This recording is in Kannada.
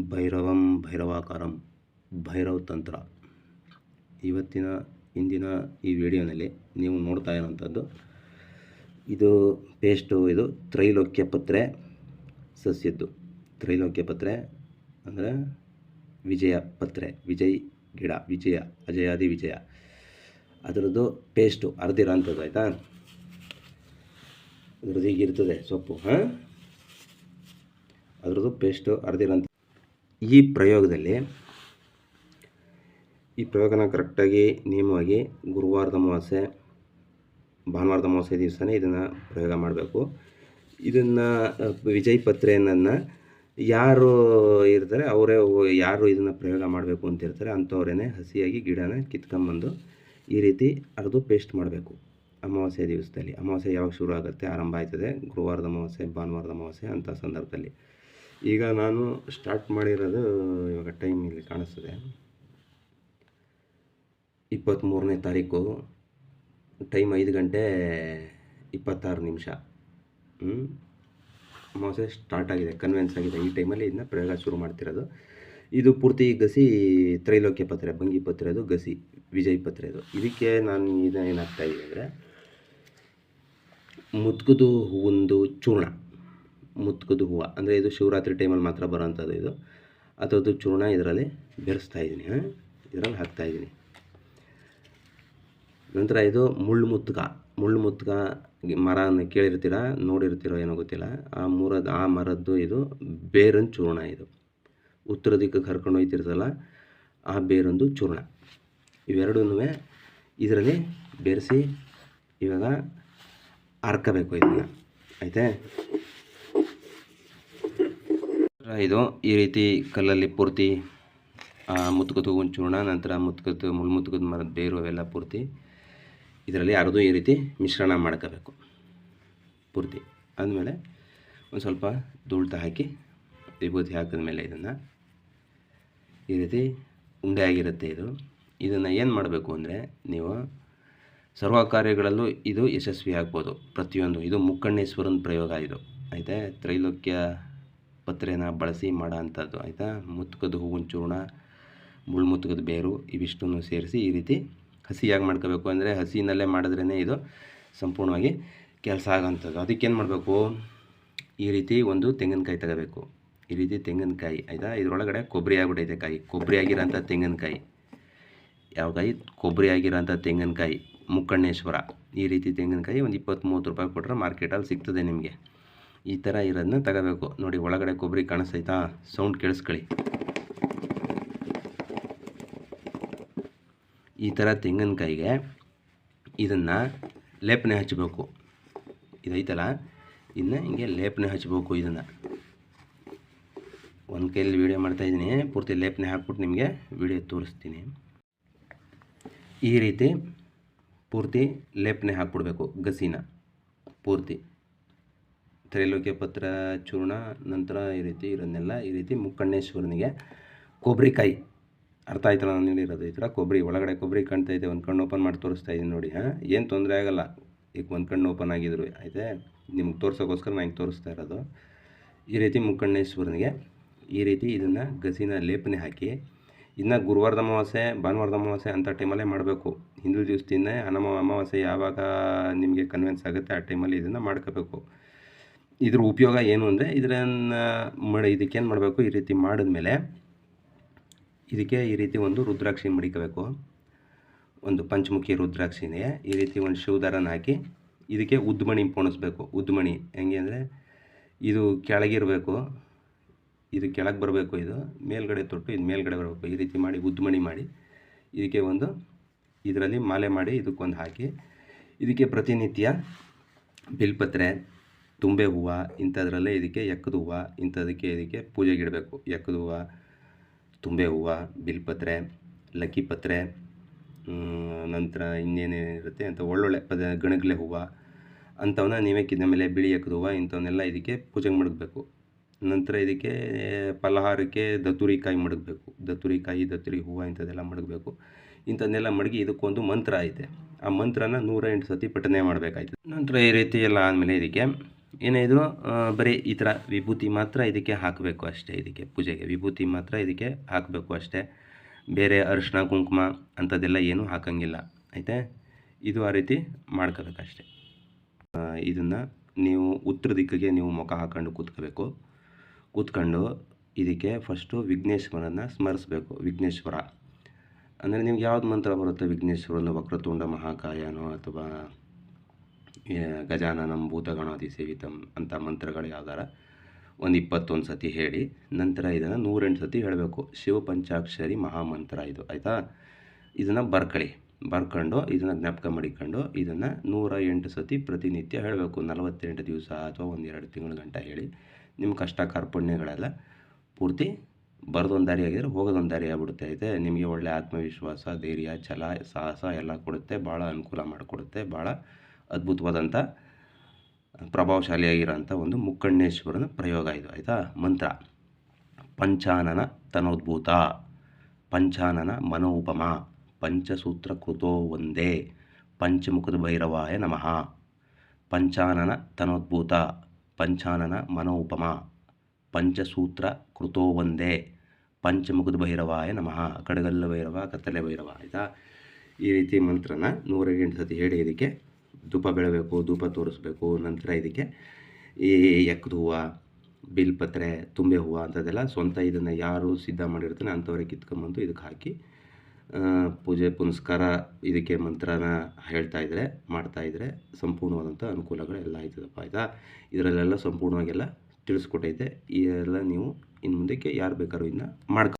ಭೈರವಂ ಭೈರವಾಕಾರಂ ಭೈರವ್ ತಂತ್ರ ಇವತ್ತಿನ, ಇಂದಿನ ಈ ವಿಡಿಯೋನಲ್ಲಿ ನೀವು ನೋಡ್ತಾ ಇರೋವಂಥದ್ದು, ಇದು ಪೇಸ್ಟು, ಇದು ತ್ರೈಲೋಕ್ಯ ಪತ್ರೆ ಸಸ್ಯದ್ದು. ತ್ರೈಲೋಕ್ಯ ಪತ್ರೆ ಅಂದರೆ ವಿಜಯ ಪತ್ರೆ, ವಿಜಯ್ ಗಿಡ, ವಿಜಯ, ಅಜಯಾದಿ ವಿಜಯ. ಅದರದ್ದು ಪೇಸ್ಟು ಅರ್ದಿರೋಂಥದ್ದು ಆಯಿತಾ? ಅದ್ರದ್ದು ಹೀಗಿರ್ತದೆ ಸೊಪ್ಪು, ಹಾಂ? ಅದರದ್ದು ಪೇಸ್ಟು ಅರ್ದಿರೋಂಥ ಈ ಪ್ರಯೋಗದಲ್ಲಿ, ಈ ಪ್ರಯೋಗನ ಕರೆಕ್ಟಾಗಿ ನಿಯಮವಾಗಿ ಗುರುವಾರದ ಅಮಾವಾಸ್ಯೆ ಭಾನುವಾರದ ಅಮಾವಾಸ್ಯೆ ದಿವಸನೇ ಇದನ್ನು ಪ್ರಯೋಗ ಮಾಡಬೇಕು. ಇದನ್ನು, ವಿಜಯ್ ಪತ್ರೆಯನ್ನು ಯಾರು ಇರ್ತಾರೆ, ಅವರೇ ಯಾರು ಇದನ್ನು ಪ್ರಯೋಗ ಮಾಡಬೇಕು ಅಂತ ಇರ್ತಾರೆ ಅಂಥವ್ರೇ ಹಸಿಯಾಗಿ ಗಿಡನ ಕಿತ್ಕೊಂಬಂದು ಈ ರೀತಿ ಅರ್ದು ಪೇಸ್ಟ್ ಮಾಡಬೇಕು ಅಮಾವಾಸ್ಯೆ ದಿವಸದಲ್ಲಿ. ಅಮಾವಾಸ್ಯೆ ಯಾವಾಗ ಶುರು ಆಗುತ್ತೆ ಆರಂಭ ಆಯ್ತದೆ, ಗುರುವಾರದ ಅಮಾವಾಸ್ಯೆ, ಭಾನುವಾರದ ಅಮಾವಾಸ್ಯೆ ಅಂಥ ಸಂದರ್ಭದಲ್ಲಿ. ಈಗ ನಾನು ಸ್ಟಾರ್ಟ್ ಮಾಡಿರೋದು ಇವಾಗ ಟೈಮ್ ಇಲ್ಲಿ ಕಾಣಿಸ್ತದೆ. ಇಪ್ಪತ್ತ್ಮೂರನೇ ತಾರೀಕು ಟೈಮ್ ಐದು ಗಂಟೆ ಇಪ್ಪತ್ತಾರು ನಿಮಿಷ. ಅಮಾವಾಸ್ಯೆ ಸ್ಟಾರ್ಟ್ ಆಗಿದೆ ಕನ್ವೆನ್ಸ್ ಆಗಿದೆ. ಈ ಟೈಮಲ್ಲಿ ಇದನ್ನ ಪ್ರಯೋಗ ಶುರು ಮಾಡ್ತಿರೋದು. ಇದು ಪೂರ್ತಿ ಗಸಿ ತ್ರೈಲೋಕ್ಯ ಪತ್ರೆ ಬಂಗಿ ಪತ್ರೆ ಅದು, ಗಸಿ ವಿಜಯ್ ಪತ್ರೆ ಅದು. ಇದಕ್ಕೆ ನಾನು ಇದನ್ನ ಏನಾಗ್ತಾ ಇದ್ದೀನಿ ಅಂದರೆ ಮುತ್ಕದು ಒಂದು ಚೂರ್ಣ. ಮುತ್ಕದು ಹೂವು ಅಂದರೆ ಇದು ಶಿವರಾತ್ರಿ ಟೈಮಲ್ಲಿ ಮಾತ್ರ ಬರೋವಂಥದ್ದು ಇದು. ಅದರದ್ದು ಚೂರ್ಣ ಇದರಲ್ಲಿ ಬೆರೆಸ್ತಾ ಇದ್ದೀನಿ ಇದರಲ್ಲಿ ಹಾಕ್ತಾ ಇದ್ದೀನಿ. ನಂತರ ಇದು ಮುಳ್ಳು ಮುತ್ಕ. ಮುಳ್ಳು ಮುತ್ಕ ಮರ ಕೇಳಿರ್ತೀರ, ನೋಡಿರ್ತೀರೋ ಏನೋ ಗೊತ್ತಿಲ್ಲ. ಆ ಮೂರದ, ಆ ಮರದ್ದು ಇದು ಬೇರೊಂದು ಚೂರ್ಣ ಇದು. ಉತ್ತರ ದಿಕ್ಕಿಗೆ ಕರ್ಕೊಂಡು ಹೋಯ್ತಿರ್ತಲ್ಲ, ಆ ಬೇರೊಂದು ಚೂರ್ಣ. ಇವೆರಡೂ ಇದರಲ್ಲಿ ಬೆರೆಸಿ ಇವಾಗ ಹರ್ಕೋಬೇಕು ಇದನ್ನು. ಆಯಿತಾ? ಇದು ಈ ರೀತಿ ಕಲ್ಲಲ್ಲಿ ಪೂರ್ತಿ ಮುತ್ಕತ್ತು ಹುಂಚೂರ್ಣ ಚೂರ್ಣ ನಂತರ ಮುತ್ಕತ್ತು ಮುಳ್ಳು ಮುತ್ಕದ ಮರದ ಬೇರು ಅವೆಲ್ಲ ಪೂರ್ತಿ ಇದರಲ್ಲಿ ಅರ್ದು ಈ ರೀತಿ ಮಿಶ್ರಣ ಮಾಡ್ಕೋಬೇಕು. ಪೂರ್ತಿ ಆದಮೇಲೆ ಒಂದು ಸ್ವಲ್ಪ ಧೂಳ್ತ ಹಾಕಿ, ವಿಭೂತಿ ಹಾಕಿದ ಮೇಲೆ ಇದನ್ನು ಈ ರೀತಿ ಉಂಡೆ ಆಗಿರುತ್ತೆ ಇದು. ಇದನ್ನು ಏನು ಮಾಡಬೇಕು ಅಂದರೆ ನೀವು ಸರ್ವ ಕಾರ್ಯಗಳಲ್ಲೂ ಇದು ಯಶಸ್ವಿ ಆಗ್ಬೋದು. ಪ್ರತಿಯೊಂದು, ಇದು ಮುಕ್ಕಣ್ಣೇಶ್ವರನ ಪ್ರಯೋಗ ಇದು. ಆಯಿತಾ? ತ್ರೈಲೋಕ್ಯ ಪತ್ರೆನ ಬಳಸಿ ಮಾಡೋ ಅಂಥದ್ದು ಆಯಿತಾ? ಮುತ್ಕದ ಹೂವಿನ ಚೂರ್ಣ ಮುಳ್ಳು ಬೇರು ಇವಿಷ್ಟನ್ನು ಸೇರಿಸಿ ಈ ರೀತಿ ಹಸಿಯಾಗಿ ಮಾಡ್ಕೋಬೇಕು. ಅಂದರೆ ಹಸಿನಲ್ಲೇ ಮಾಡಿದ್ರೇ ಇದು ಸಂಪೂರ್ಣವಾಗಿ ಕೆಲಸ ಆಗೋಂಥದ್ದು. ಅದಕ್ಕೇನು ಮಾಡಬೇಕು? ಈ ರೀತಿ ಒಂದು ತೆಂಗಿನಕಾಯಿ ತಗೋಬೇಕು. ಈ ರೀತಿ ತೆಂಗಿನಕಾಯಿ, ಆಯಿತಾ? ಇದರೊಳಗಡೆ ಕೊಬ್ಬರಿ ಆಗಿಬಿಟ್ಟೈತೆ ಕಾಯಿ. ಕೊಬ್ಬರಿ ಆಗಿರೋಂಥ ತೆಂಗಿನಕಾಯಿ. ಯಾವ ಕಾಯಿ? ಕೊಬ್ಬರಿ ಆಗಿರೋಂಥ ತೆಂಗಿನಕಾಯಿ. ಮುಕ್ಕಣ್ಣೇಶ್ವರ. ಈ ರೀತಿ ತೆಂಗಿನಕಾಯಿ ಒಂದು ಇಪ್ಪತ್ತು ಮೂವತ್ತು ರೂಪಾಯಿ ಕೊಟ್ಟರೆ ಮಾರ್ಕೆಟಲ್ಲಿ ಸಿಗ್ತದೆ ನಿಮಗೆ. ಈ ಥರ ಇರೋದನ್ನ ತಗೋಬೇಕು. ನೋಡಿ, ಒಳಗಡೆ ಕೊಬ್ಬರಿ ಕಾಣಿಸ್ತೈತಾ? ಸೌಂಡ್ ಕೇಳಿಸ್ಕೊಳ್ಳಿ. ಈ ಥರ ತೆಂಗಿನಕಾಯಿಗೆ ಇದನ್ನು ಲೇಪನೆ ಹಚ್ಚಬೇಕು ಇದೈತಲ್ಲ? ಇದನ್ನ ಹಿಂಗೆ ಲೇಪನೆ ಹಚ್ಚಬೇಕು ಇದನ್ನು. ಒಂದು ಕೈಯಲ್ಲಿ ವೀಡಿಯೋ ಮಾಡ್ತಾಯಿದ್ದೀನಿ ಪೂರ್ತಿ ಲೇಪನೆ ಹಾಕ್ಬಿಟ್ಟು ನಿಮಗೆ ವೀಡಿಯೋ ತೋರಿಸ್ತೀನಿ. ಈ ರೀತಿ ಪೂರ್ತಿ ಲೇಪನೆ ಹಾಕ್ಬಿಡ್ಬೇಕು ಗಸಿನ. ಪೂರ್ತಿ. ತ್ರೈಲೋಕ್ಯ ಪತ್ರ ಚೂರ್ಣ, ನಂತರ ಈ ರೀತಿ ಇರೋದನ್ನೆಲ್ಲ ಈ ರೀತಿ ಮುಕ್ಕಣ್ಣೇಶ್ವರನಿಗೆ ಕೊಬ್ಬರಿಕಾಯಿ ಅರ್ಥ ಆಯ್ತಲ್ಲ ನಾನು ಹೇಳಿರೋದು ಈ ಥರ? ಕೊಬ್ಬರಿ ಒಳಗಡೆ ಕೊಬ್ಬರಿ ಕಾಣ್ತಾ ಇದೆ, ಒಂದು ಕಣ್ಣು ಓಪನ್ ಮಾಡಿ ತೋರಿಸ್ತಾ ಇದ್ದೀನಿ ನೋಡಿ, ಹಾಂ? ಏನು ತೊಂದರೆ ಆಗಲ್ಲ. ಈಗ ಒಂದು ಕಣ್ಣು ಓಪನ್ ಆಗಿದ್ರು, ಆಯಿತಾ? ನಿಮ್ಗೆ ತೋರ್ಸೋಕ್ಕೋಸ್ಕರ ನಾನು ತೋರಿಸ್ತಾ ಇರೋದು. ಈ ರೀತಿ ಮುಕ್ಕಣ್ಣೇಶ್ವರನಿಗೆ ಈ ರೀತಿ ಇದನ್ನು ಗಸಿನ ಲೇಪನೆ ಹಾಕಿ, ಇನ್ನು ಗುರುವಾರದ ಅಮಾವಾಸ್ಯೆ, ಭಾನುವಾರದ ಅಮಾವಾಸ್ಯೆ ಅಂಥ ಟೈಮಲ್ಲೇ ಮಾಡಬೇಕು. ಹಿಂದೂ ದಿವಸದಿಂದ ಅನಮ ಅಮಾವಾಸ್ಯೆ ಯಾವಾಗ ನಿಮಗೆ ಕನ್ವಿನ್ಸ್ ಆಗುತ್ತೆ ಆ ಟೈಮಲ್ಲಿ ಇದನ್ನು ಮಾಡ್ಕೋಬೇಕು. ಇದ್ರ ಉಪಯೋಗ ಏನು ಅಂದರೆ ಇದನ್ನು ಮಾಡಿ ಇದಕ್ಕೇನು ಮಾಡಬೇಕು? ಈ ರೀತಿ ಮಾಡಿದ್ಮೇಲೆ ಇದಕ್ಕೆ ಈ ರೀತಿ ಒಂದು ರುದ್ರಾಕ್ಷಿ ಮಡಿಕಬೇಕು. ಒಂದು ಪಂಚಮುಖಿ ರುದ್ರಾಕ್ಷಿನೇ ಈ ರೀತಿ ಒಂದು ಶಿವದಾರನ ಹಾಕಿ ಇದಕ್ಕೆ ಉದ್ಮಣಿ ಪೋಣಿಸ್ಬೇಕು. ಉದ್ಮಣಿ ಹೆಂಗೆ ಅಂದರೆ ಇದು ಕೆಳಗಿರಬೇಕು ಇದು ಕೆಳಗೆ ಬರಬೇಕು ಇದು. ಮೇಲ್ಗಡೆ ತೊಟ್ಟು ಇದು ಮೇಲ್ಗಡೆ ಬರಬೇಕು. ಈ ರೀತಿ ಮಾಡಿ ಉದ್ಮಣಿ ಮಾಡಿ ಇದಕ್ಕೆ ಒಂದು ಇದರಲ್ಲಿ ಮಾಲೆ ಮಾಡಿ ಇದಕ್ಕೊಂದು ಹಾಕಿ ಇದಕ್ಕೆ ಪ್ರತಿನಿತ್ಯ ಬಿಲ್ಪತ್ರೆ ತುಂಬೆ ಹೂವು, ಇಂಥದ್ರಲ್ಲೇ ಇದಕ್ಕೆ ಎಕ್ಕದ ಹೂವು, ಇಂಥದಕ್ಕೆ ಇದಕ್ಕೆ ಪೂಜೆಗೆ ಇಡಬೇಕು. ಎಕ್ಕದ ಹೂವು, ತುಂಬೆ ಹೂವು, ಬಿಲ್ಪತ್ರೆ ಲಕ್ಕಿ ಪತ್ರೆ ನಂತರ ಇನ್ನೇನೇನಿರುತ್ತೆ ಅಂತ ಒಳ್ಳೊಳ್ಳೆ ಪದ, ಗಣಗಲೆ ಹೂವು, ಅಂಥವನ್ನ ನೀವೇ ಮೇಲೆ ಬಿಳಿ ಎಕ್ಕದ ಹೂವು, ಇಂಥವನ್ನೆಲ್ಲ ಇದಕ್ಕೆ ಪೂಜೆಗೆ ಮಡಗಬೇಕು. ನಂತರ ಇದಕ್ಕೆ ಫಲಹಾರಕ್ಕೆ ದತ್ತುರಿಕಾಯಿ ಮಡಗಬೇಕು. ದತ್ತುರಿಕಾಯಿ, ದತ್ತುರಿ ಹೂವು, ಇಂಥದ್ದೆಲ್ಲ ಮಡಗಬೇಕು. ಇಂಥದ್ದನ್ನೆಲ್ಲ ಮಡಗಿ ಇದಕ್ಕೊಂದು ಮಂತ್ರ ಐತೆ. ಆ ಮಂತ್ರನ ನೂರ ಎಂಟು ಸತಿ ಪಠನೆ ಮಾಡಬೇಕಾಯ್ತು ನಂತರ ಈ ರೀತಿ ಎಲ್ಲ ಆದಮೇಲೆ ಇದಕ್ಕೆ ಏನೇ ಇದ್ರೂ ಬರೀ ಈ ಥರ ವಿಭೂತಿ ಮಾತ್ರ ಇದಕ್ಕೆ ಹಾಕಬೇಕು ಅಷ್ಟೇ, ಇದಕ್ಕೆ ಪೂಜೆಗೆ. ವಿಭೂತಿ ಮಾತ್ರ ಇದಕ್ಕೆ ಹಾಕಬೇಕು ಅಷ್ಟೇ. ಬೇರೆ ಅರಿಶಿನ ಕುಂಕುಮ ಅಂಥದ್ದೆಲ್ಲ ಏನೂ ಹಾಕಂಗಿಲ್ಲ. ಐತೆ ಇದು ಆ ರೀತಿ ಮಾಡ್ಕೋಬೇಕಷ್ಟೆ. ಇದನ್ನು ನೀವು ಉತ್ತರ ದಿಕ್ಕಿಗೆ ನೀವು ಮುಖ ಹಾಕೊಂಡು ಕೂತ್ಕೋಬೇಕು. ಕೂತ್ಕೊಂಡು ಇದಕ್ಕೆ ಫಸ್ಟು ವಿಘ್ನೇಶ್ವರನ ಸ್ಮರಿಸ್ಬೇಕು. ವಿಘ್ನೇಶ್ವರ. ಅಂದರೆ ನಿಮ್ಗೆ ಯಾವ್ದು ಮಂತ್ರ ಬರುತ್ತೆ ವಿಘ್ನೇಶ್ವರನ ವಕ್ರತುಂಡ ಮಹಾಕಾಯನೋ ಅಥವಾ ಗಜಾನನಂ ಭೂತಗಣಾದಿ ಸೇವಿತಂ ಅಂತ ಮಂತ್ರಗಳು ಯಾವ್ದಾರ ಒಂದು ಇಪ್ಪತ್ತೊಂದು ಸತಿ ಹೇಳಿ, ನಂತರ ಇದನ್ನು ನೂರೆಂಟು ಸತಿ ಹೇಳಬೇಕು. ಶಿವ ಪಂಚಾಕ್ಷರಿ ಮಹಾಮಂತ್ರ ಇದು, ಆಯಿತಾ? ಇದನ್ನು ಬರ್ಕಳಿ, ಬರ್ಕೊಂಡು ಇದನ್ನು ಜ್ಞಾಪಕ ಮಾಡಿಕೊಂಡು ಇದನ್ನು ನೂರ ಎಂಟು ಸತಿ ಪ್ರತಿನಿತ್ಯ ಹೇಳಬೇಕು. ನಲವತ್ತೆಂಟು ದಿವಸ ಅಥವಾ ಒಂದು ಎರಡು ತಿಂಗಳ ಗಂಟ ಹೇಳಿ ನಿಮ್ಮ ಕಷ್ಟ ಕಾರ್ಪಣ್ಯಗಳೆಲ್ಲ ಪೂರ್ತಿ ಬರೋದೊಂದು ದಾರಿ ಆಗಿದ್ರೆ ಹೋಗೋದೊಂದು ದಾರಿ ಆಗ್ಬಿಡುತ್ತೆ ಐತೆ ನಿಮಗೆ ಒಳ್ಳೆ ಆತ್ಮವಿಶ್ವಾಸ, ಧೈರ್ಯ, ಛಲ, ಸಾಹಸ ಎಲ್ಲ ಕೊಡುತ್ತೆ ಭಾಳ ಅನುಕೂಲ ಮಾಡಿಕೊಡುತ್ತೆ ಭಾಳ ಅದ್ಭುತವಾದಂಥ ಪ್ರಭಾವಶಾಲಿಯಾಗಿರೋಂಥ ಒಂದು ಮುಕ್ಕಣ್ಣೇಶ್ವರನ ಪ್ರಯೋಗ ಇದು, ಆಯಿತಾ? ಮಂತ್ರ. ಪಂಚಾನನ ತನೋದ್ಭೂತ. ಪಂಚಾನನ ಮನೋಪಮ. ಪಂಚಸೂತ್ರ ಕೃತೋ ಒಂದೇ. ಪಂಚಮುಖದ ಭೈರವಾಯ ನಮಃ. ಪಂಚಾನನ ತನೋದ್ಭೂತ. ಪಂಚಾನನ ಮನೋಪಮ. ಪಂಚಸೂತ್ರ ಕೃತೋ ಒಂದೇ. ಪಂಚಮುಖದ ಭೈರವಾಯ ನಮಃ. ಕಡಗಲ್ಲ ಭೈರವ, ಕತ್ತಲೆ ಭೈರವ, ಆಯಿತಾ? ಈ ರೀತಿ ಮಂತ್ರನ ನೂರ ಎಂಟು ಸತಿ ಹೇಳಿ ಇದಕ್ಕೆ ಧೂಪ ಬೆಳಬೇಕು, ಧೂಪ ತೋರಿಸ್ಬೇಕು, ನಂತರ ಇದಕ್ಕೆ ಈ ಎಕ್ಕದ ಹೂವು ಬಿಲ್ಪತ್ರೆ ತುಂಬೆ ಹೂವು ಅಂಥದ್ದೆಲ್ಲ ಸ್ವಂತ ಇದನ್ನು ಯಾರು ಸಿದ್ಧ ಮಾಡಿರ್ತಾನೆ ಅಂಥವ್ರಿಗೆ ಕಿತ್ಕೊಂಬಂದು ಇದಕ್ಕೆ ಹಾಕಿ ಪೂಜೆ ಪುನಸ್ಕಾರ ಇದಕ್ಕೆ ಮಂತ್ರನ ಹೇಳ್ತಾ ಇದ್ದರೆ ಮಾಡ್ತಾ ಇದ್ದರೆ ಸಂಪೂರ್ಣವಾದಂಥ ಅನುಕೂಲಗಳೆಲ್ಲ ಆಯ್ತದಪ್ಪ, ಆಯಿತಾ? ಇದರಲ್ಲೆಲ್ಲ ಸಂಪೂರ್ಣವಾಗೆಲ್ಲ ತಿಳಿಸ್ಕೊಟ್ಟೈತೆ. ಈ ಎಲ್ಲ ನೀವು ಇನ್ನು ಮುಂದಕ್ಕೆ ಯಾರು ಬೇಕಾದ್ರೂ ಇದನ್ನ ಮಾಡ್ಕೊ